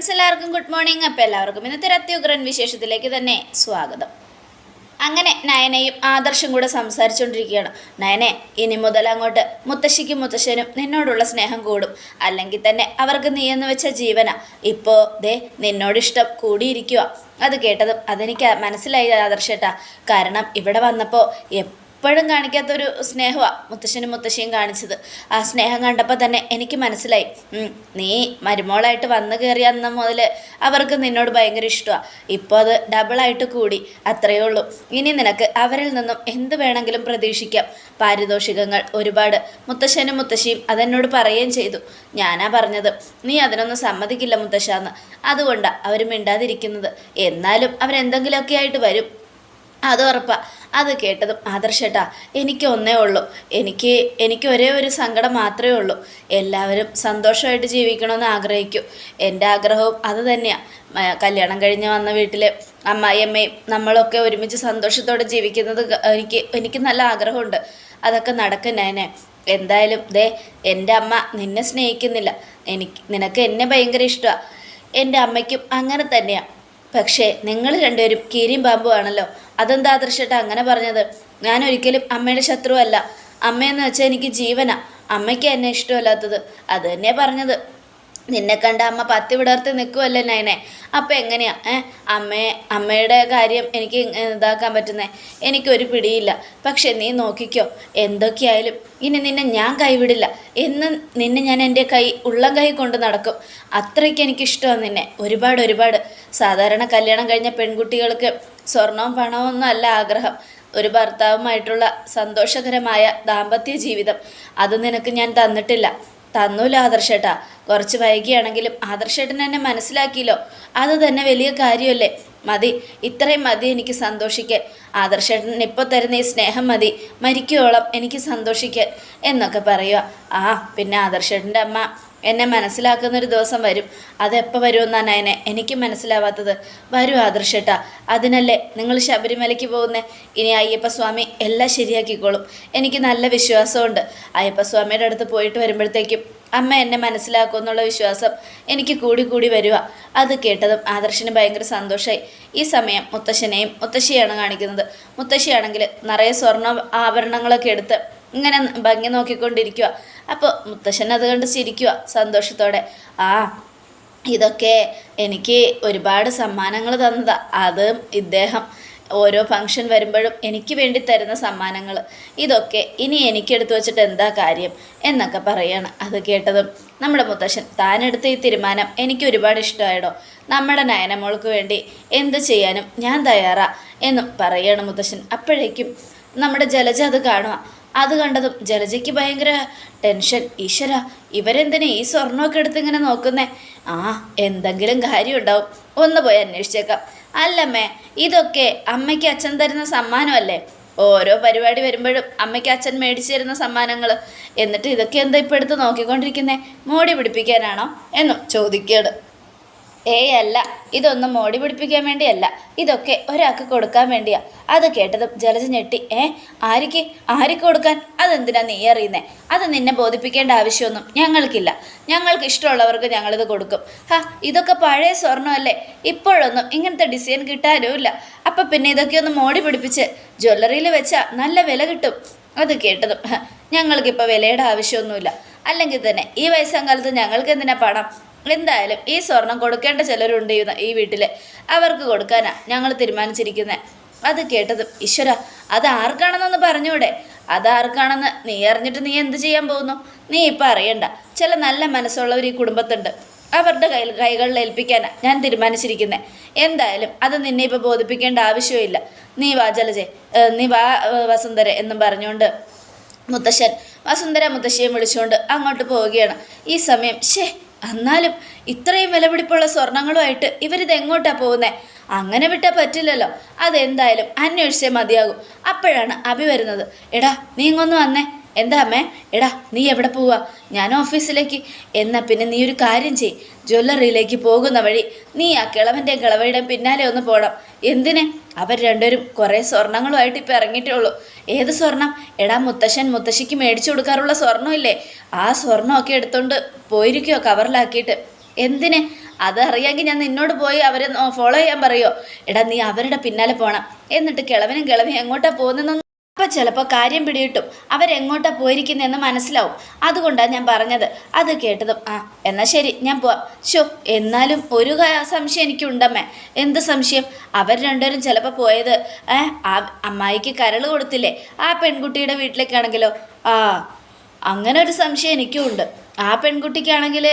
Friends എല്ലാവർക്കും good morning. അപ്പോൾ എല്ലാവർക്കും ഇന്നത്തെ അത്യുഗ്രൻ വിശേഷത്തിലേക്ക് തന്നെ സ്വാഗതം. അങ്ങനെ നയനയും ആദർശം കൂടെ സംസാരിച്ചുകൊണ്ടിരിക്കുകയാണ് നയനെ ഇനി മുതൽ അങ്ങോട്ട് മുത്തശ്ശിക്കും മുത്തശ്ശനും നിന്നോടുള്ള സ്നേഹം കൂടും. അല്ലെങ്കിൽ തന്നെ അവർക്ക് എന്ന് വെച്ച ജീവന. ഇപ്പോൾ ദേ നിന്നോടിഷ്ടം കൂടിയിരിക്കുക അത് കേട്ടതും അതെനിക്ക് മനസ്സിലായി ആദർശേട്ടാ. കാരണം ഇവിടെ വന്നപ്പോൾ എപ്പോഴും കാണിക്കാത്തൊരു സ്നേഹമാണ് മുത്തശ്ശനും മുത്തശ്ശിയും കാണിച്ചത്. ആ സ്നേഹം കണ്ടപ്പോൾ തന്നെ എനിക്ക് മനസ്സിലായി. നീ മരുമോളായിട്ട് വന്നു കയറിയ അന്ന് മുതൽ അവർക്ക് നിന്നോട് ഭയങ്കര ഇഷ്ടമാണ് ഇപ്പോൾ അത് ഡബിളായിട്ട് കൂടി അത്രയേ ഉള്ളൂ. ഇനി നിനക്ക് അവരിൽ നിന്നും എന്ത് വേണമെങ്കിലും പ്രതീക്ഷിക്കാം. പാരിതോഷികങ്ങൾ ഒരുപാട്. മുത്തശ്ശനും മുത്തശ്ശിയും അതെന്നോട് പറയുകയും ചെയ്തു. ഞാനാ പറഞ്ഞത് നീ അതിനൊന്നും സമ്മതിക്കില്ല മുത്തശ്ശാന്ന്. അതുകൊണ്ടാണ് അവർ മിണ്ടാതിരിക്കുന്നത്. എന്നാലും അവരെന്തെങ്കിലുമൊക്കെ ആയിട്ട് വരും. അത് ഉറപ്പാ. അത് കേട്ടതും ആദർശേട്ടാ എനിക്ക് ഒന്നേ ഉള്ളൂ. എനിക്ക് എനിക്ക് ഒരേ ഒരു സങ്കടം മാത്രമേ ഉള്ളൂ. എല്ലാവരും സന്തോഷമായിട്ട് ജീവിക്കണമെന്ന് ആഗ്രഹിക്കൂ. എന്റെ ആഗ്രഹവും അത് തന്നെയാണ് കല്യാണം കഴിഞ്ഞ് വന്ന വീട്ടിൽ അമ്മായിയമ്മയും നമ്മളൊക്കെ ഒരുമിച്ച് സന്തോഷത്തോടെ ജീവിക്കുന്നത് എനിക്ക് എനിക്ക് നല്ല ആഗ്രഹമുണ്ട്. അതൊക്കെ നടക്കുന്നതിനെ എന്തായാലും ദേ എന്റെ അമ്മ നിന്നെ സ്നേഹിക്കുന്നില്ല. എനിക്ക് നിനക്ക് എന്നെ ഭയങ്കര ഇഷ്ടമാണ് എന്റെ അമ്മയ്ക്കും അങ്ങനെ തന്നെയാണ് പക്ഷേ നിങ്ങൾ രണ്ടുപേരും കീരിയും പാമ്പും ആണല്ലോ. അതെന്താ ആദർശേട്ടാ അങ്ങനെ പറഞ്ഞത്? ഞാൻ ഒരിക്കലും അമ്മയുടെ ശത്രുവല്ല. അമ്മയെന്ന് വെച്ചാൽ എനിക്ക് ജീവനാ. അമ്മയ്ക്ക് എന്നെ ഇഷ്ടമല്ലാത്തത്. അത് തന്നെയാ പറഞ്ഞത്. നിന്നെ കണ്ട അമ്മ പത്തി വിടർത്തി നിൽക്കുമല്ലേ നയനെ? അപ്പം എങ്ങനെയാ? ഏ? അമ്മയെ അമ്മയുടെ കാര്യം എനിക്ക് ഇതാക്കാൻ പറ്റുന്നേ? എനിക്കൊരു പിടിയില്ല. പക്ഷെ നീ നോക്കിക്കോ. എന്തൊക്കെയായാലും ഇനി നിന്നെ ഞാൻ കൈവിടില്ല. എന്ന് നിന്നെ ഞാൻ എന്റെ കൈ ഉള്ളം കൈ കൊണ്ട് നടക്കും. അത്രയ്ക്ക് എനിക്കിഷ്ടമാണ് നിന്നെ. ഒരുപാട് ഒരുപാട്. സാധാരണ കല്യാണം കഴിഞ്ഞ പെൺകുട്ടികൾക്ക് സ്വർണവും പണവും അല്ല ആഗ്രഹം. ഒരു ഭർത്താവുമായിട്ടുള്ള സന്തോഷകരമായ ദാമ്പത്യ ജീവിതം. അത് നിനക്ക് ഞാൻ തന്നിട്ടില്ല. തന്നൂല ആദർശേട്ടാ. കുറച്ച് വൈകിയാണെങ്കിലും ആദർശേട്ടൻ എന്നെ മനസ്സിലാക്കിയല്ലോ. അത് തന്നെ വലിയ കാര്യമല്ലേ. മതി. ഇത്രയും മതി എനിക്ക് സന്തോഷിക്കാൻ. ആദർശേട്ടൻ ഇപ്പോൾ തരുന്ന ഈ സ്നേഹം മതി. മരിക്കുവോളം എനിക്ക് സന്തോഷിക്കാൻ. എന്നൊക്കെ പറയുക ആ പിന്നെ ആദർശേട്ടന്റെ അമ്മ എന്നെ മനസ്സിലാക്കുന്നൊരു ദിവസം വരും. അതെപ്പോൾ വരുമെന്നാണ് അതിനെ എനിക്ക് മനസ്സിലാവാത്തത് വരും ആദർശേട്ടാ. അതിനല്ലേ നിങ്ങൾ ശബരിമലയ്ക്ക് പോകുന്നേ? ഇനി അയ്യപ്പസ്വാമി എല്ലാം ശരിയാക്കിക്കോളും. എനിക്ക് നല്ല വിശ്വാസമുണ്ട്. അയ്യപ്പസ്വാമിയുടെ അടുത്ത് പോയിട്ട് വരുമ്പോഴത്തേക്കും അമ്മ എന്നെ മനസ്സിലാക്കുമെന്നുള്ള വിശ്വാസം എനിക്ക് കൂടി കൂടി വരിക അത് കേട്ടതും ആദർശന് ഭയങ്കര സന്തോഷമായി ഈ സമയം മുത്തശ്ശനെയും മുത്തശ്ശിയാണ് കാണിക്കുന്നത്. മുത്തശ്ശിയാണെങ്കിൽ നിറയെ സ്വർണ ആഭരണങ്ങളൊക്കെ എടുത്ത് ഇങ്ങനെ ഭംഗി നോക്കിക്കൊണ്ടിരിക്കുക അപ്പോൾ മുത്തശ്ശൻ അത് കണ്ട് ചിരിക്കുക സന്തോഷത്തോടെ. ആ ഇതൊക്കെ എനിക്ക് ഒരുപാട് സമ്മാനങ്ങൾ തന്നതാ. അത് ഇദ്ദേഹം ഓരോ ഫങ്ഷൻ വരുമ്പോഴും എനിക്ക് വേണ്ടി തരുന്ന സമ്മാനങ്ങൾ ഇതൊക്കെ ഇനി എനിക്കെടുത്ത് വെച്ചിട്ട് എന്താ കാര്യം? എന്നൊക്കെ പറയാണ്. അത് കേട്ടതും നമ്മുടെ മുത്തശ്ശൻ താനെടുത്ത ഈ തീരുമാനം എനിക്ക് ഒരുപാട് ഇഷ്ടമായിടോ. നമ്മുടെ നയനമോൾക്ക് വേണ്ടി എന്ത് ചെയ്യാനും ഞാൻ തയ്യാറാ എന്നും പറയാണ് മുത്തശ്ശൻ. അപ്പോഴേക്കും നമ്മുടെ ജലജ അത് കാണുക അത് കണ്ടതും ജലജയ്ക്ക് ഭയങ്കര ടെൻഷൻ ഈശ്വര ഇവരെന്തിനാ ഈ സ്വർണമൊക്കെ എടുത്ത് ഇങ്ങനെ നോക്കുന്നേ? ആ എന്തെങ്കിലും കാര്യം ഉണ്ടാവും ഒന്ന് പോയി അന്വേഷിച്ചേക്കാം. അല്ലമ്മേ ഇതൊക്കെ അമ്മയ്ക്ക് അച്ഛൻ തരുന്ന സമ്മാനമല്ലേ? ഓരോ പരിപാടി വരുമ്പോഴും അമ്മയ്ക്ക് അച്ഛൻ മേടിച്ചു തരുന്ന സമ്മാനങ്ങൾ എന്നിട്ട് ഇതൊക്കെ എന്താ ഇപ്പോൾ എടുത്ത് നോക്കിക്കൊണ്ടിരിക്കുന്നേ? മോടി പിടിപ്പിക്കാനാണോ? എന്നും ചോദിക്കുകയാണ് ഏയ് അല്ല. ഇതൊന്നും മോടി പിടിപ്പിക്കാൻ വേണ്ടിയല്ല. ഇതൊക്കെ ഒരാൾക്ക് കൊടുക്കാൻ വേണ്ടിയാ. അത് കേട്ടതും ജലജ ഞെട്ടി. ഏ ആർക്ക് ആർക്ക് കൊടുക്കാൻ? അതെന്തിനാ നീ അറിയുന്നേ? അത് നിന്നെ ബോധിപ്പിക്കേണ്ട ആവശ്യമൊന്നും ഞങ്ങൾക്കില്ല. ഞങ്ങൾക്ക് ഇഷ്ടമുള്ളവർക്ക് ഞങ്ങളിത് കൊടുക്കും. ഹാ ഇതൊക്കെ പഴയ സ്വർണമല്ലേ? ഇപ്പോഴൊന്നും ഇങ്ങനത്തെ ഡിസൈൻ കിട്ടാനും ഇല്ല. അപ്പം പിന്നെ ഇതൊക്കെ ഒന്ന് മോടി പിടിപ്പിച്ച് ജ്വല്ലറിയിൽ വെച്ചാൽ നല്ല വില കിട്ടും. അത് കേട്ടതും. "ഹ, ഞങ്ങൾക്കിപ്പോൾ വിലയുടെ ആവശ്യമൊന്നുമില്ല. അല്ലെങ്കിൽ തന്നെ ഈ വയസ്സാം കാലത്ത് ഞങ്ങൾക്ക് എന്തിനാ പണം? എന്തായാലും ഈ സ്വർണം കൊടുക്കേണ്ട ചിലരുണ്ട് ഈ- വീട്ടിൽ അവർക്ക് കൊടുക്കാനാ ഞങ്ങൾ തീരുമാനിച്ചിരിക്കുന്നത് അത് കേട്ടതും ഈശ്വര അത് ആർക്കാണെന്നൊന്ന് പറഞ്ഞൂടെ? അത് ആർക്കാണെന്ന് നീ അറിഞ്ഞിട്ട് നീ എന്ത് ചെയ്യാൻ പോകുന്നു? നീ ഇപ്പം അറിയണ്ട. ചില നല്ല മനസ്സുള്ളവർ ഈ കുടുംബത്തുണ്ട്. അവരുടെ കയ്യിൽ കൈകളിൽ ഏൽപ്പിക്കാനാണ് ഞാൻ തീരുമാനിച്ചിരിക്കുന്നത് എന്തായാലും അത് നിന്നെ ഇപ്പോൾ ബോധിപ്പിക്കേണ്ട ആവശ്യമില്ല നീ വാ ജലജെ നീ വാ വസുന്ധര എന്നും പറഞ്ഞുകൊണ്ട് മുത്തശ്ശൻ വസുന്ധര മുത്തശ്ശിയെ വിളിച്ചുകൊണ്ട് അങ്ങോട്ട് പോവുകയാണ്. ഈ സമയം ഷേ എന്നാലും ഇത്രയും വിലപിടിപ്പുള്ള സ്വർണങ്ങളുമായിട്ട് ഇവരിത് എങ്ങോട്ടാണ് പോകുന്നത് അങ്ങനെ വിട്ടാൽ പറ്റില്ലല്ലോ. അതെന്തായാലും അന്വേഷിച്ചേ മതിയാകും. അപ്പോഴാണ് അഭി വരുന്നത്. എടാ നീ ഇങ്ങൊന്ന് വന്നേ. എന്താ അമ്മേ? എടാ നീ എവിടെ പോവാ? ഞാൻ ഓഫീസിലേക്ക്. എന്നാ പിന്നെ നീ ഒരു കാര്യം ചെയ് ജ്വല്ലറിയിലേക്ക് പോകുന്ന വഴി നീ ആ കിളവന്റെയും കിളവയുടെയും പിന്നാലെ ഒന്ന് പോകണം എന്തിന്? അവർ രണ്ടുപേരും കുറേ സ്വർണങ്ങളുമായിട്ട് ഇപ്പം ഇറങ്ങിയിട്ടേ ഉള്ളൂ. ഏത് സ്വർണം? എടാ മുത്തശ്ശൻ മുത്തശ്ശിക്ക് മേടിച്ചു കൊടുക്കാറുള്ള സ്വർണമില്ലേ ആ സ്വർണമൊക്കെ എടുത്തോണ്ട് പോയിരിക്കുമോ കവറിലാക്കിയിട്ട്. എന്തിന്? അതറിയാമെങ്കിൽ ഞാൻ നിന്നോട് പോയി അവരെ ഫോളോ ചെയ്യാൻ പറയുമോ എടാ നീ അവരുടെ പിന്നാലെ പോകണം എന്നിട്ട് കിളവനും കിളവനും എങ്ങോട്ടാണ് പോകുന്നതെന്ന് അപ്പം ചിലപ്പോൾ കാര്യം പിടികിട്ടും. അവരെങ്ങോട്ടാ പോയിരിക്കുന്നതെന്ന് മനസ്സിലാവും. അതുകൊണ്ടാണ് ഞാൻ പറഞ്ഞത്. അത് കേട്ടതും ആ എന്നാൽ ശരി ഞാൻ പോവാം. ഷോ എന്നാലും ഒരു സംശയം എനിക്കുണ്ടമ്മേ. എന്ത് സംശയം? അവർ രണ്ടുപേരും ചിലപ്പോൾ പോയത് ഏ ആ അമ്മായിക്ക് കരൾ കൊടുത്തില്ലേ? ആ പെൺകുട്ടിയുടെ വീട്ടിലേക്കാണെങ്കിലോ? ആ അങ്ങനെ ഒരു സംശയം എനിക്കും ഉണ്ട് ആ പെൺകുട്ടിക്കാണെങ്കിൽ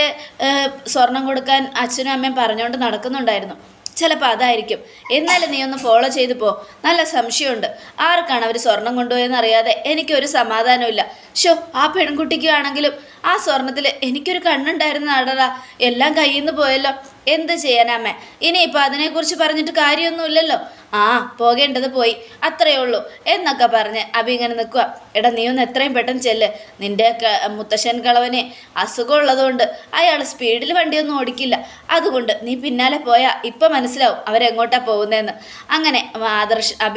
സ്വർണം കൊടുക്കാൻ അച്ഛനും അമ്മയും പറഞ്ഞുകൊണ്ട് നടക്കുന്നുണ്ടായിരുന്നു. ചിലപ്പോൾ അതായിരിക്കും. എന്നാലും നീ ഒന്ന് ഫോളോ ചെയ്തു പോ. നല്ല സംശയമുണ്ട്. ആർക്കാണ് അവർ സ്വർണം കൊണ്ടുപോയെന്ന് അറിയാതെ എനിക്കൊരു സമാധാനമില്ല ഷോ ആ പെൺകുട്ടിക്കാണെങ്കിലും ആ സ്വർണത്തിൽ എനിക്കൊരു കണ്ണുണ്ടായിരുന്ന നടടാ. എല്ലാം കയ്യിൽ നിന്ന് പോയല്ലോ. എന്ത് ഇനി ഇനിയിപ്പോൾ അതിനെക്കുറിച്ച് പറഞ്ഞിട്ട് കാര്യമൊന്നുമില്ലല്ലോ. ആ പോകേണ്ടത് പോയി. അത്രയേ ഉള്ളൂ. എന്നൊക്കെ പറഞ്ഞ് അഭി ഇങ്ങനെ നിൽക്കുക എടാ നീ ഒന്ന് എത്രയും പെട്ടെന്ന് ചെല്ല്. നിന്റെ മുത്തശ്ശൻ കളവന് അസുഖമുള്ളതുകൊണ്ട് അയാൾ സ്പീഡിൽ വണ്ടിയൊന്നും ഓടിക്കില്ല. അതുകൊണ്ട് നീ പിന്നാലെ പോയാൽ ഇപ്പം മനസ്സിലാവും അവരെങ്ങോട്ടാണ് പോകുന്നതെന്ന് അങ്ങനെ ആദർശ് ആ,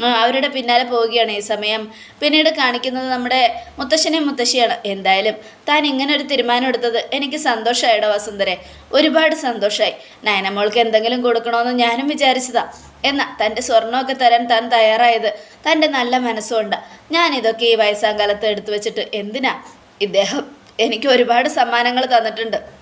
അവരുടെ പിന്നാലെ പോവുകയാണ് ഈ സമയം. പിന്നീട് കാണിക്കുന്നത് നമ്മുടെ മുത്തശ്ശനെയും മുത്തശ്ശിയാണ്. എന്തായാലും താൻ ഇങ്ങനെ ഒരു തീരുമാനം എടുത്തത് എനിക്ക് സന്തോഷമായിടോ വസുന്ധരെ. ഒരുപാട് സന്തോഷമായി നയനമോൾക്ക് എന്തെങ്കിലും കൊടുക്കണമെന്ന് ഞാനും വിചാരിച്ചതാ. എന്നാൽ തന്റെ സ്വർണമൊക്കെ തരാൻ താൻ തയ്യാറായത് തന്റെ നല്ല മനസ്സുകൊണ്ട്. ഞാൻ ഇതൊക്കെ ഈ വയസ്സാം കാലത്ത് എടുത്തു വെച്ചിട്ട് എന്തിനാ? ഇദ്ദേഹം എനിക്ക് ഒരുപാട് സമ്മാനങ്ങൾ തന്നിട്ടുണ്ട്.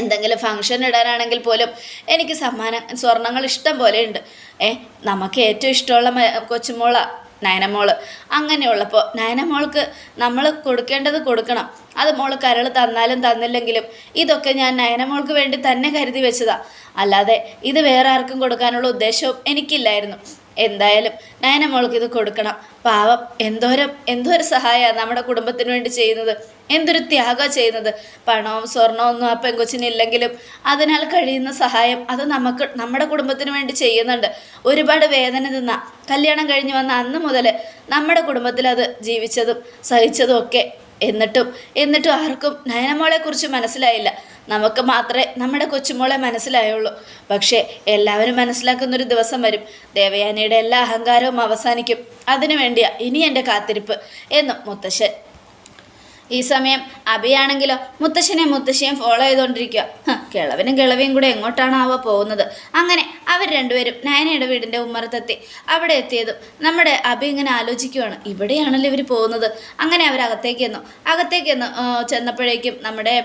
എന്തെങ്കിലും ഫംഗ്ഷൻ ഇടാനാണെങ്കിൽ പോലും എനിക്ക് സമ്മാനം സ്വർണങ്ങൾ ഇഷ്ടം പോലെ ഉണ്ട്. ഏ നമുക്ക് ഏറ്റവും ഇഷ്ടമുള്ള കൊച്ചുമോള നയനമോൾ. അങ്ങനെയുള്ളപ്പോൾ നയനമോൾക്ക് നമ്മൾ കൊടുക്കേണ്ടത് കൊടുക്കണം. അത് മോൾ കരൾ തന്നാലും തന്നില്ലെങ്കിലും ഇതൊക്കെ ഞാൻ നയനമോൾക്ക് വേണ്ടി തന്നെ കരുതി വെച്ചതാ. അല്ലാതെ ഇത് വേറെ ആർക്കും കൊടുക്കാനുള്ള ഉദ്ദേശവും എനിക്കില്ലായിരുന്നു. എന്തായാലും നയന മോൾക്ക് ഇത് കൊടുക്കണം. പാവം എന്തോരം എന്തോരം സഹായമാണ് നമ്മുടെ കുടുംബത്തിന് വേണ്ടി ചെയ്യുന്നത്. എന്തൊരു ത്യാഗം ചെയ്യുന്നത്. പണവും സ്വർണവും ഒന്നും ആ പെങ്കൊച്ചിനില്ലെങ്കിലും അതിനാൽ കഴിയുന്ന സഹായം അത് നമുക്ക് നമ്മുടെ കുടുംബത്തിന് വേണ്ടി ചെയ്യുന്നുണ്ട്. ഒരുപാട് വേദന തിന്ന കല്യാണം കഴിഞ്ഞ് വന്ന അന്ന് മുതൽ നമ്മുടെ കുടുംബത്തിൽ അത് ജീവിച്ചതും സഹിച്ചതും ഒക്കെ എന്നിട്ടും എന്നിട്ടും ആർക്കും നയനമോളെക്കുറിച്ച് മനസ്സിലായില്ല. നമുക്ക് മാത്രമേ നമ്മുടെ കൊച്ചുമോളെ മനസ്സിലായുള്ളൂ. പക്ഷേ എല്ലാവരും മനസ്സിലാക്കുന്നൊരു ദിവസം വരും. ദേവയാനിയുടെ എല്ലാ അഹങ്കാരവും അവസാനിക്കും. അതിനു വേണ്ടിയാ ഇനി എന്റെ കാത്തിരിപ്പ്. എന്നും മുത്തശ്ശൻ ഈ സമയം അഭിയാണെങ്കിലോ മുത്തശ്ശനെ മുത്തശ്ശിയും ഫോളോ ചെയ്തുകൊണ്ടിരിക്കുക കിളവിനും കിളവിയും കൂടെ എങ്ങോട്ടാണാവോ പോകുന്നത്? അങ്ങനെ അവർ രണ്ടുപേരും നയനയുടെ വീടിന്റെ ഉമ്മറത്തെത്തി. അവിടെ എത്തിയതും നമ്മുടെ അഭി ഇങ്ങനെ ആലോചിക്കുവാണ് ഇവിടെയാണല്ലോ ഇവർ പോകുന്നത്? അങ്ങനെ അവർ അകത്തേക്ക് ചെന്നു. അകത്തേക്ക് ചെന്ന് ചെന്നപ്പോഴേക്കും നമ്മുടെ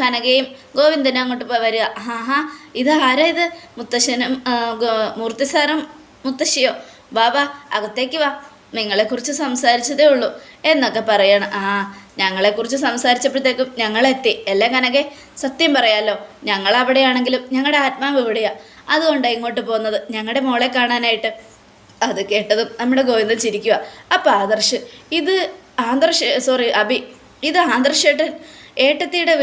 കനകയും ഗോവിന്ദനും അങ്ങോട്ട് വരിക. ആഹാ ഇത് ആരാ ഇത്? മുത്തശ്ശനും മൂർത്തിസാറും മുത്തശ്ശിയോ? ബാബാ അകത്തേക്ക് വാ. നിങ്ങളെക്കുറിച്ച് സംസാരിച്ചതേ ഉള്ളൂ എന്നൊക്കെ പറയണം. ആ ഞങ്ങളെക്കുറിച്ച് സംസാരിച്ചപ്പോഴത്തേക്കും ഞങ്ങളെത്തി. എല്ലാം കനകെ? സത്യം പറയാലോ ഞങ്ങളവിടെയാണെങ്കിലും ഞങ്ങളുടെ ആത്മാവ് ഇവിടെയാണ് അതുകൊണ്ടാണ് ഇങ്ങോട്ട് പോകുന്നത്. ഞങ്ങളുടെ മോളെ കാണാനായിട്ട്. അത് കേട്ടതും നമ്മുടെ ഗോവിന്ദൻ ചിരിക്കുക അപ്പോൾ ആദർശ് ഇത് ആദർശ് സോറി അഭി ഇത് ആദർശേട്ടൻ ഏട്ടത്തിയുടെ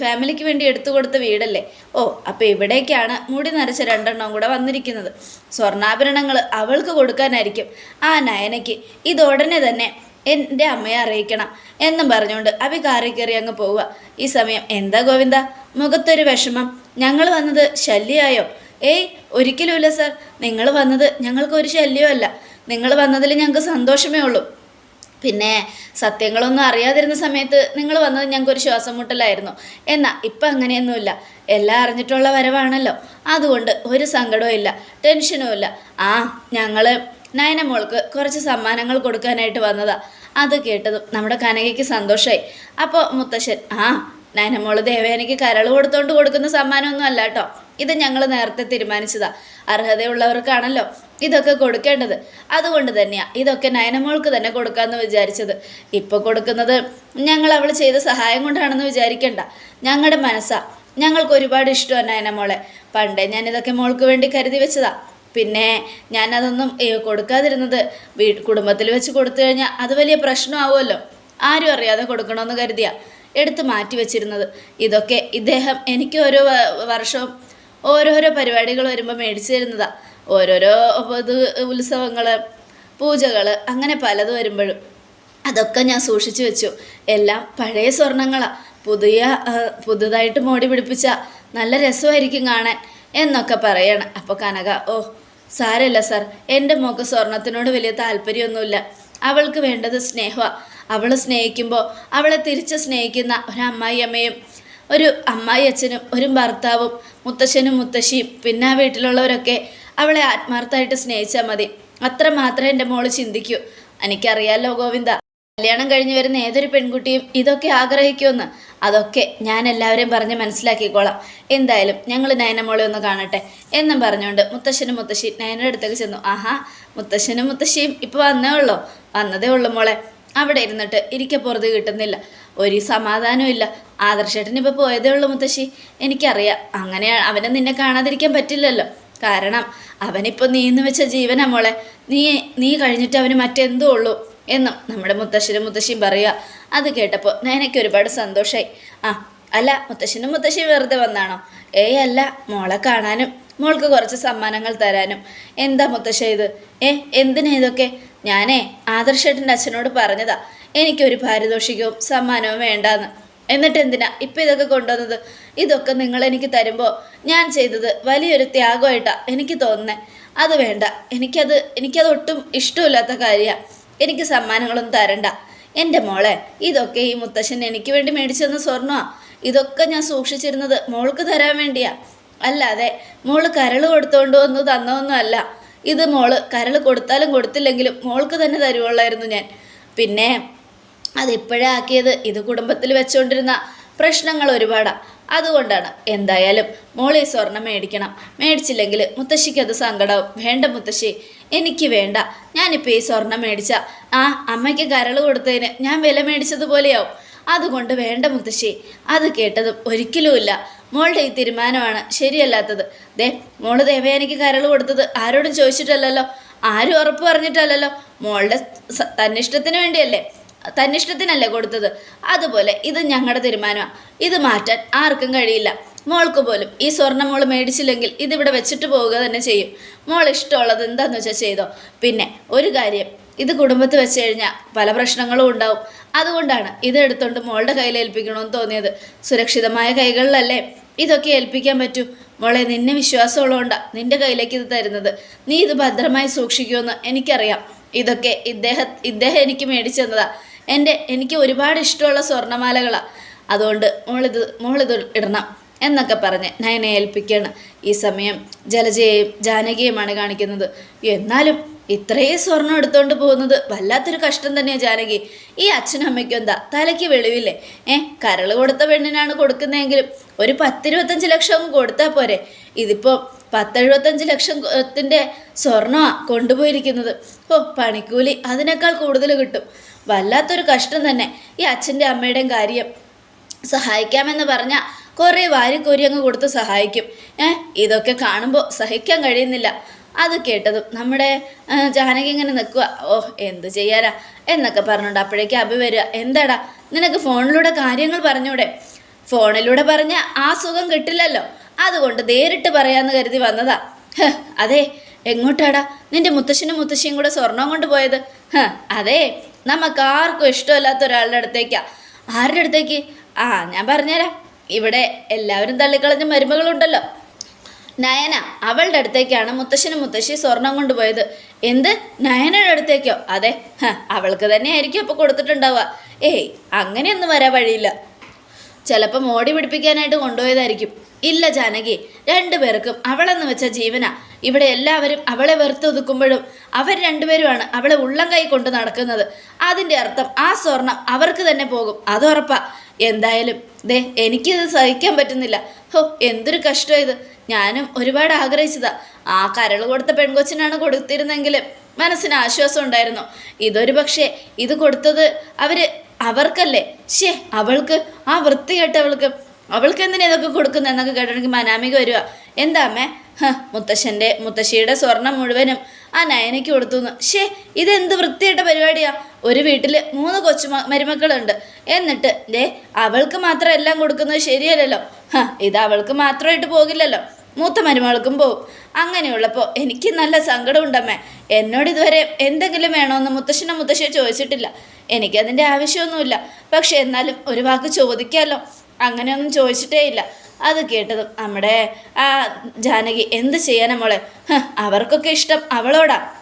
ഫാമിലിക്ക് വേണ്ടി എടുത്തു കൊടുത്ത വീടല്ലേ? ഓ അപ്പോൾ ഇവിടേക്കാണ് മുടി നരച്ച രണ്ടെണ്ണം കൂടെ വന്നിരിക്കുന്നത്. സ്വർണാഭരണങ്ങൾ അവൾക്ക് കൊടുക്കാനായിരിക്കും. ആ നയനയ്ക്ക് ഇതുടനെ തന്നെ എന്റെ അമ്മയെ അറിയിക്കണം എന്നും പറഞ്ഞുകൊണ്ട് അഭി കാറി കയറി അങ്ങ് പോവുക. ഈ സമയം എന്താ ഗോവിന്ദ? മുഖത്തൊരു വിഷമം. ഞങ്ങൾ വന്നത് ശല്യമായോ ഏയ് ഒരിക്കലുമില്ല സർ. നിങ്ങൾ വന്നത് ഞങ്ങൾക്ക് ഒരു ശല്യമല്ല. നിങ്ങൾ വന്നതിൽ ഞങ്ങൾക്ക് സന്തോഷമേ ഉള്ളൂ. പിന്നെ സത്യങ്ങളൊന്നും അറിയാതിരുന്ന സമയത്ത് നിങ്ങൾ വന്നത് ഞങ്ങൾക്കൊരു ശ്വാസം മുട്ടലായിരുന്നു. എന്നാൽ ഇപ്പം അങ്ങനെയൊന്നുമില്ല. എല്ലാം അറിഞ്ഞിട്ടുള്ള വരവാണല്ലോ. അതുകൊണ്ട് ഒരു സങ്കടവും ഇല്ല ടെൻഷനും ഇല്ല. ആ ഞങ്ങൾ നയനമോൾക്ക് കുറച്ച് സമ്മാനങ്ങൾ കൊടുക്കാനായിട്ട് വന്നതാ. അത് കേട്ടതും നമ്മുടെ കനകയ്ക്ക് സന്തോഷമായി അപ്പോൾ മുത്തശ്ശൻ ആ നയനമോൾ ദേവേനയ്ക്ക് കരൾ കൊടുത്തോണ്ട് കൊടുക്കുന്ന സമ്മാനമൊന്നും അല്ല കേട്ടോ. ഇത് ഞങ്ങൾ നേരത്തെ തീരുമാനിച്ചതാ. അർഹതയുള്ളവർക്കാണല്ലോ ഇതൊക്കെ കൊടുക്കേണ്ടത്. അതുകൊണ്ട് തന്നെയാണ് ഇതൊക്കെ നയനമോൾക്ക് തന്നെ കൊടുക്കാമെന്ന് വിചാരിച്ചത്. ഇപ്പോൾ കൊടുക്കുന്നത് ഞങ്ങൾ അവൾ ചെയ്ത സഹായം കൊണ്ടാണെന്ന് വിചാരിക്കണ്ട. ഞങ്ങളുടെ മനസ്സാ. ഞങ്ങൾക്ക് ഒരുപാട് ഇഷ്ടമാണ് നയനമോളെ. പണ്ടേ ഞാനിതൊക്കെ മോൾക്ക് വേണ്ടി കരുതി വെച്ചതാ. പിന്നെ ഞാനതൊന്നും കൊടുക്കാതിരുന്നത് വീ കുടുംബത്തിൽ വെച്ച് കൊടുത്തു കഴിഞ്ഞാൽ അത് വലിയ പ്രശ്നമാവുമല്ലോ. ആരും അറിയാതെ കൊടുക്കണമെന്ന് കരുതിയാ എടുത്ത് മാറ്റി വെച്ചിരുന്നത്. ഇതൊക്കെ ഇദ്ദേഹം എനിക്ക് ഓരോ വർഷവും ഓരോരോ പരിപാടികൾ വരുമ്പോൾ മേടിച്ചു തരുന്നതാണ് ഓരോരോ ഇത് ഉത്സവങ്ങൾ പൂജകൾ അങ്ങനെ പലത് വരുമ്പോഴും. അതൊക്കെ ഞാൻ സൂക്ഷിച്ചു വെച്ചു. എല്ലാം പഴയ സ്വർണങ്ങളാണ് പുതിയ പുതുതായിട്ട് മോടി പിടിപ്പിച്ച നല്ല രസമായിരിക്കും കാണാൻ എന്നൊക്കെ പറയണം. അപ്പോൾ കനക ഓ സാരല്ല സാർ. എന്റെ മോക്ക് സ്വർണത്തിനോട് വലിയ താല്പര്യമൊന്നുമില്ല. അവൾക്ക് വേണ്ടത് സ്നേഹമാണ് അവൾ സ്നേഹിക്കുമ്പോൾ അവളെ തിരിച്ച് സ്നേഹിക്കുന്ന ഒരു അമ്മായി അമ്മയും ഒരു അമ്മായി അച്ഛനും ഒരു ഭർത്താവും മുത്തശ്ശനും മുത്തശ്ശിയും പിന്നെ ആ വീട്ടിലുള്ളവരൊക്കെ അവളെ ആത്മാർത്ഥമായിട്ട് സ്നേഹിച്ചാൽ മതി. അത്ര മാത്രമേ എന്റെ മോൾ ചിന്തിക്കൂ. എനിക്കറിയാലോ ഗോവിന്ദ കല്യാണം കഴിഞ്ഞ് വരുന്ന ഏതൊരു പെൺകുട്ടിയും ഇതൊക്കെ ആഗ്രഹിക്കുമെന്ന്. അതൊക്കെ ഞാൻ എല്ലാവരെയും പറഞ്ഞ് മനസ്സിലാക്കിക്കോളാം. എന്തായാലും ഞങ്ങൾ നയനമോളെ ഒന്ന് കാണട്ടെ എന്നും പറഞ്ഞുകൊണ്ട് മുത്തശ്ശനും മുത്തശ്ശി നയനയുടെ അടുത്തേക്ക് ചെന്നു. ആഹാ മുത്തശ്ശനും മുത്തശ്ശിയും ഇപ്പോൾ വന്നേ ഉള്ളൂ? വന്നതേ ഉള്ളൂ മോളെ. അവിടെ ഇരുന്നിട്ട് ഇരിക്കാൻ പുറത്ത് കിട്ടുന്നില്ല. ഒരു സമാധാനവും ഇല്ല. ആദർശേട്ടൻ ഇപ്പോൾ പോയതേ ഉള്ളൂ മുത്തശ്ശി. എനിക്കറിയാം. അങ്ങനെ അവനെ നിന്നെ കാണാതിരിക്കാൻ പറ്റില്ലല്ലോ. കാരണം അവനിപ്പോൾ നീന്ന് വെച്ച ജീവന മോളെ. നീ നീ കഴിഞ്ഞിട്ട് അവന് മറ്റെന്തോ ഉള്ളൂ എന്നും നമ്മുടെ മുത്തശ്ശനും മുത്തശ്ശിയും പറയുക. അത് കേട്ടപ്പോൾ നേനയ്ക്ക് ഒരുപാട് സന്തോഷമായി ആ അല്ല മുത്തശ്ശനും മുത്തശ്ശിയും വെറുതെ വന്നാണോ? ഏയ് അല്ല മോളെ കാണാനും മോൾക്ക് കുറച്ച് സമ്മാനങ്ങൾ തരാനും. എന്താ മുത്തശ്ശ ഇത്? ഏ എന്തിനാ ഇതൊക്കെ? ഞാനേ ആദർശേട്ടന്റെ അച്ഛനോട് പറഞ്ഞതാ എനിക്കൊരു പാരിതോഷികവും സമ്മാനവും വേണ്ടാന്ന്. എന്നിട്ട് എന്തിനാ ഇപ്പം ഇതൊക്കെ കൊണ്ടുവന്നത്? ഇതൊക്കെ നിങ്ങൾ എനിക്ക് തരുമ്പോൾ ഞാൻ ചെയ്തത് വലിയൊരു ത്യാഗമായിട്ടാണ് എനിക്ക് തോന്നുന്നത് അത് വേണ്ട എനിക്കത് എനിക്കത് ഒട്ടും ഇഷ്ടമില്ലാത്ത കാര്യമാണ് എനിക്ക് സമ്മാനങ്ങളൊന്നും തരണ്ട. എന്റെ മോളെ ഇതൊക്കെ ഈ മുത്തശ്ശൻ എനിക്ക് വേണ്ടി മേടിച്ചു തന്ന ഇതൊക്കെ ഞാൻ സൂക്ഷിച്ചിരുന്നത് മോൾക്ക് തരാൻ വേണ്ടിയാ. അല്ലാതെ മോൾ കരൾ കൊടുത്തുകൊണ്ട് വന്ന് തന്നതൊന്നും അല്ല. ഇത് മോൾ കരൾ കൊടുത്താലും കൊടുത്തില്ലെങ്കിലും മോൾക്ക് തന്നെ തരുവുള്ളായിരുന്നു ഞാൻ. പിന്നെ അതിപ്പോഴേ ആക്കിയത് ഇത് കുടുംബത്തിൽ വെച്ചുകൊണ്ടിരുന്ന പ്രശ്നങ്ങൾ ഒരുപാടാണ് അതുകൊണ്ടാണ് എന്തായാലും മോളെ സ്വർണം മേടിക്കണം. മേടിച്ചില്ലെങ്കിൽ മുത്തശ്ശിക്ക് അത് സങ്കടവും. വേണ്ട മുത്തശ്ശി എനിക്ക് വേണ്ട. ഞാനിപ്പോൾ ഈ സ്വർണം മേടിച്ച ആ അമ്മയ്ക്ക് കരൾ കൊടുത്തതിന് ഞാൻ വില മേടിച്ചതുപോലെയാവും. അതുകൊണ്ട് വേണ്ട മുത്തശ്ശി. അത് കേട്ടതും ഒരിക്കലുമില്ല. മോളുടെ ഈ തീരുമാനമാണ് ശരിയല്ലാത്തത്. ദേ മോൾ ദേവയാനിക്ക് കരൾ കൊടുത്തത് ആരോടും ചോദിച്ചിട്ടല്ലല്ലോ. ആരും ഉറപ്പ് പറഞ്ഞിട്ടല്ലല്ലോ. മോളുടെ തന്നിഷ്ടത്തിന് വേണ്ടിയല്ലേ? തന്നിഷ്ടത്തിനല്ലേ കൊടുത്തത്? അതുപോലെ ഇത് ഞങ്ങളുടെ തീരുമാനമാണ് ഇത് മാറ്റാൻ ആർക്കും കഴിയില്ല. മോൾക്ക് പോലും ഈ സ്വർണം മോൾ മേടിച്ചില്ലെങ്കിൽ ഇതിവിടെ വെച്ചിട്ട് പോവുക തന്നെ ചെയ്യും. മോൾ ഇഷ്ടമുള്ളത് എന്താണെന്ന് വെച്ചാൽ ചെയ്തോ. പിന്നെ ഒരു കാര്യം ഇത് കുടുംബത്ത് വെച്ച് കഴിഞ്ഞാൽ പല പ്രശ്നങ്ങളും ഉണ്ടാവും. അതുകൊണ്ടാണ് ഇത് മോളുടെ കയ്യിൽ ഏൽപ്പിക്കണമെന്ന് തോന്നിയത്. സുരക്ഷിതമായ കൈകളിലല്ലേ ഇതൊക്കെ ഏൽപ്പിക്കാൻ പറ്റൂ. മോളെ നിന്നെ വിശ്വാസമുള്ളതുകൊണ്ടാണ് നിന്റെ കയ്യിലേക്ക് ഇത് തരുന്നത്. നീ ഇത് ഭദ്രമായി സൂക്ഷിക്കുമെന്ന് എനിക്കറിയാം. ഇതൊക്കെ ഇദ്ദേഹം ഇദ്ദേഹം എനിക്ക് മേടിച്ചു തന്നതാ. എന്റെ എനിക്ക് ഒരുപാട് ഇഷ്ടമുള്ള സ്വർണമാലകളാണ് അതുകൊണ്ട് മോളിത് മോളിത് ഇടണം എന്നൊക്കെ പറഞ്ഞ് നയനെ ഏൽപ്പിക്കുകയാണ് ഈ സമയം ജലജയെയും ജാനകിയുമാണ് കാണിക്കുന്നത്. എന്നാലും ഇത്രയും സ്വർണം എടുത്തുകൊണ്ട് പോകുന്നത് വല്ലാത്തൊരു കഷ്ടം തന്നെയാ ജാനകി. ഈ അച്ഛനും അമ്മയ്ക്കും എന്താ? തലയ്ക്ക് വെളിവില്ലേ? ഏ കരൾ കൊടുത്ത പെണ്ണിനാണ് കൊടുക്കുന്നതെങ്കിലും ഒരു പത്തിരുപത്തഞ്ച് ലക്ഷം കൊടുത്താൽ പോരെ. ഇതിപ്പോൾ പത്തെഴുപത്തഞ്ച് ലക്ഷത്തിന്റെ സ്വർണമാണ് കൊണ്ടുപോയിരിക്കുന്നത്. ഓ പണിക്കൂലി അതിനേക്കാൾ കൂടുതൽ കിട്ടും. വല്ലാത്തൊരു കഷ്ടം തന്നെ ഈ അച്ഛന്റെ അമ്മയുടെയും കാര്യം. സഹായിക്കാമെന്ന് പറഞ്ഞാൽ കുറേ വാരിക്കോരി അങ്ങ് കൊടുത്ത് സഹായിക്കും. ഏഹ് ഇതൊക്കെ കാണുമ്പോൾ സഹിക്കാൻ കഴിയുന്നില്ല. അത് കേട്ടതും നമ്മുടെ ജാനകി ഇങ്ങനെ നിൽക്കുക ഓ എന്ത് ചെയ്യാനാ? എന്നൊക്കെ പറഞ്ഞുകൊണ്ട് അപ്പോഴേക്കും അഭി വരിക എന്താടാ നിനക്ക് ഫോണിലൂടെ കാര്യങ്ങൾ പറഞ്ഞൂടെ? ഫോണിലൂടെ പറഞ്ഞ ആ സുഖം കിട്ടില്ലല്ലോ. അതുകൊണ്ട് നേരിട്ട് പറയാമെന്ന് കരുതി വന്നതാ. അതെ എങ്ങോട്ടാടാ? നിന്റെ മുത്തശ്ശനും മുത്തശ്ശിയും കൂടെ സ്വർണം കൊണ്ട് പോയത്. അതെ നമുക്ക് ആർക്കും ഇഷ്ടമില്ലാത്ത ഒരാളുടെ അടുത്തേക്കാ. ആരുടെ അടുത്തേക്ക്? ആ ഞാൻ പറഞ്ഞുതരാം. ഇവിടെ എല്ലാവരും തള്ളിക്കളഞ്ഞ മരുമകളുണ്ടല്ലോ. നയന അവളുടെ അടുത്തേക്കാണ് മുത്തശ്ശനും മുത്തശ്ശി സ്വർണം കൊണ്ടുപോയത്. എന്ത്? നയനയുടെ അടുത്തേക്കോ? അതെ അവൾക്ക് തന്നെ ആയിരിക്കും അപ്പോൾ കൊടുത്തിട്ടുണ്ടാവുക. ഏയ് അങ്ങനെയൊന്നും വരാൻ വഴിയില്ല. ചിലപ്പോൾ മോടി പിടിപ്പിക്കാനായിട്ട് കൊണ്ടുപോയതായിരിക്കും. ഇല്ല ജാനകി രണ്ടുപേർക്കും അവളെന്ന് വെച്ച ജീവന. ഇവിടെ എല്ലാവരും അവളെ വെറുത്തൊതുക്കുമ്പോഴും അവർ രണ്ടുപേരുമാണ് അവളെ ഉള്ളം കൈ കൊണ്ട് നടക്കുന്നത്. അതിന്റെ അർത്ഥം ആ സ്വർണം അവർക്ക് തന്നെ പോകും. അതുറപ്പാ എന്തായാലും ദേ എനിക്കിത് സഹിക്കാൻ പറ്റുന്നില്ല. ഹോ എന്തൊരു കഷ്ടം ഇത്. ഞാനും ഒരുപാട് ആഗ്രഹിച്ചതാ. ആ കരൾ കൊടുത്ത പെൺകൊച്ചിനാണ് കൊടുത്തിരുന്നെങ്കിൽ മനസ്സിന് ആശ്വാസം ഉണ്ടായിരുന്നു. ഇതൊരു പക്ഷേ ഇത് കൊടുത്തത് അവർ അവർക്കല്ലേ. ഷേ അവൾക്ക് ആ വൃത്തികെട്ടവൾക്ക്. അവൾക്ക് എന്തിനാ ഇതൊക്കെ കൊടുക്കുന്നത് എന്നൊക്കെ കേട്ടിട്ടുണ്ടെങ്കിൽ മനാമിക വരിക എന്താ അമ്മേ? മുത്തശ്ശന്റെ മുത്തശ്ശിയുടെ സ്വർണം മുഴുവനും ആ നയനയ്ക്ക് കൊടുത്തു ഷേ ഇതെന്ത് വൃത്തിയായിട്ട പരിപാടിയാ? ഒരു വീട്ടിൽ മൂന്ന് കൊച്ചു മരുമക്കളുണ്ട്. എന്നിട്ട് ദേ അവൾക്ക് മാത്രം എല്ലാം കൊടുക്കുന്നത് ശരിയല്ലല്ലോ. ഇത് അവൾക്ക് മാത്രമായിട്ട് പോകില്ലല്ലോ. മൂത്ത മരുമകൾക്കും പോവും. അങ്ങനെയുള്ളപ്പോൾ എനിക്ക് നല്ല സങ്കടമുണ്ടമ്മേ. എന്നോട് ഇതുവരെ എന്തെങ്കിലും വേണമെന്ന് മുത്തശ്ശനോ മുത്തശ്ശിയോ ചോദിച്ചിട്ടില്ല. എനിക്കതിന്റെ ആവശ്യമൊന്നുമില്ല. പക്ഷെ എന്നാലും ഒരു വാക്ക് ചോദിക്കാമല്ലോ അങ്ങനെയൊന്നും ചോദിച്ചിട്ടേ ഇല്ല. അത് കേട്ടതും നമ്മുടെ ആ ജാനകി എന്ത് ചെയ്യാനാ മോളെ? അവർക്കൊക്കെ ഇഷ്ടം അവളോടാ.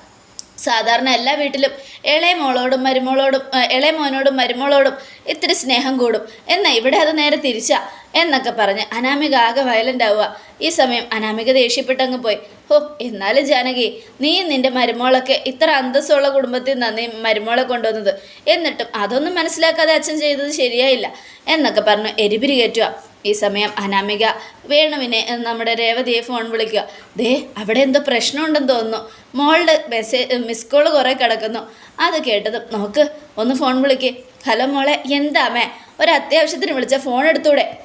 സാധാരണ എല്ലാ വീട്ടിലും ഇളയ മോളോടും മരുമോളോടും ഇളയ മോനോടും മരുമോളോടും ഇത്തിരി സ്നേഹം കൂടും. എന്നാൽ ഇവിടെ അത് നേരെ തിരിച്ചാ എന്നൊക്കെ പറഞ്ഞ് അനാമിക ആകെ വയലന്റ് ആവുക ഈ സമയം അനാമിക ദേഷ്യപ്പെട്ടങ്ങ് പോയി. ഹോ എന്നാലും ജാനകി നീ നിന്റെ മരുമോളൊക്കെ ഇത്ര അന്തസ്സുള്ള കുടുംബത്തിൽ നിന്നാണ് നീ മരുമോളെ കൊണ്ടുവന്നത്. എന്നിട്ടും അതൊന്നും മനസ്സിലാക്കാതെ അച്ഛൻ ചെയ്തത് ശരിയായില്ല എന്നൊക്കെ പറഞ്ഞു എരിപിരി കയറ്റുക ഈ സമയം അനാമിക വേണുവിനെ നമ്മുടെ രേവതിയെ ഫോൺ വിളിക്കുക. ദേ അവിടെ എന്തോ പ്രശ്നമുണ്ടെന്ന് തോന്നുന്നു. മോളുടെ മെസ്സേജ് മിസ് കോൾ കുറേ കിടക്കുന്നു. അത് കേട്ടതും നോക്ക് ഒന്ന് ഫോൺ വിളിക്ക്. ഹലോ മോളെ എന്താമേ ഒരു അത്യാവശ്യത്തിന് വിളിച്ച ഫോൺ എടുത്തൂടെ.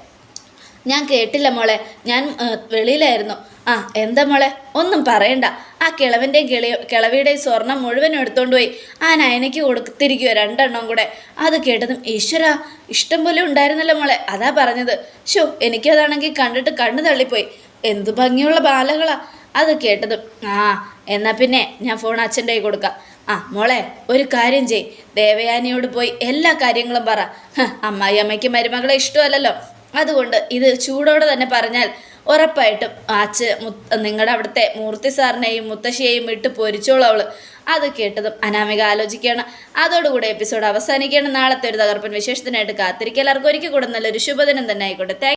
ഞാൻ കേട്ടില്ല മോളെ. ഞാൻ വെളിയിലായിരുന്നു. ആ എന്താ മോളെ? ഒന്നും പറയണ്ട. ആ കിളവിന്റെയും കിളി കിളവിയുടെയും സ്വർണം മുഴുവനും എടുത്തുകൊണ്ട് പോയി. ആ നയനയ്ക്ക് കൊടുത്തിരിക്കുവോ രണ്ടെണ്ണം കൂടെ. അത് കേട്ടതും ഈശ്വര ഇഷ്ടം പോലെ ഉണ്ടായിരുന്നല്ലോ മോളെ. അതാ പറഞ്ഞത്. ഷോ എനിക്കതാണെങ്കിൽ കണ്ടിട്ട് കണ്ണു തള്ളിപ്പോയി. എന്ത് ഭംഗിയുള്ള ബാലകളാ. അത് കേട്ടതും ആ എന്നാൽ പിന്നെ ഞാൻ ഫോൺ അച്ഛന്റെ കൈ കൊടുക്കാം. ആ മോളെ ഒരു കാര്യം ചെയ് ദേവയാനിയോട് പോയി എല്ലാ കാര്യങ്ങളും പറ. അമ്മായി അമ്മയ്ക്ക് മരുമകളെ ഇഷ്ടമല്ലല്ലോ. അതുകൊണ്ട് ഇത് ചൂടോടെ തന്നെ പറഞ്ഞാൽ ഉറപ്പായിട്ടും അച്ഛ നിങ്ങളുടെ അവിടുത്തെ മൂർത്തി സാറിനെയും മുത്തശ്ശിയെയും ഇട്ട് പൊരിച്ചോളൂ അവൾ. അത് കേട്ടതും അനാമിക ആലോചിക്കുകയാണ്. അതോടുകൂടി എപ്പിസോഡ് അവസാനിക്കുകയാണ്. നാളത്തെ ഒരു തകർപ്പൻ വിശേഷത്തിനായിട്ട് കാത്തിരിക്കുക. എല്ലാവർക്കും ഒരിക്കൽ കൂടെ നല്ലൊരു ശുഭദിനം തന്നെ ആയിക്കോട്ടെ.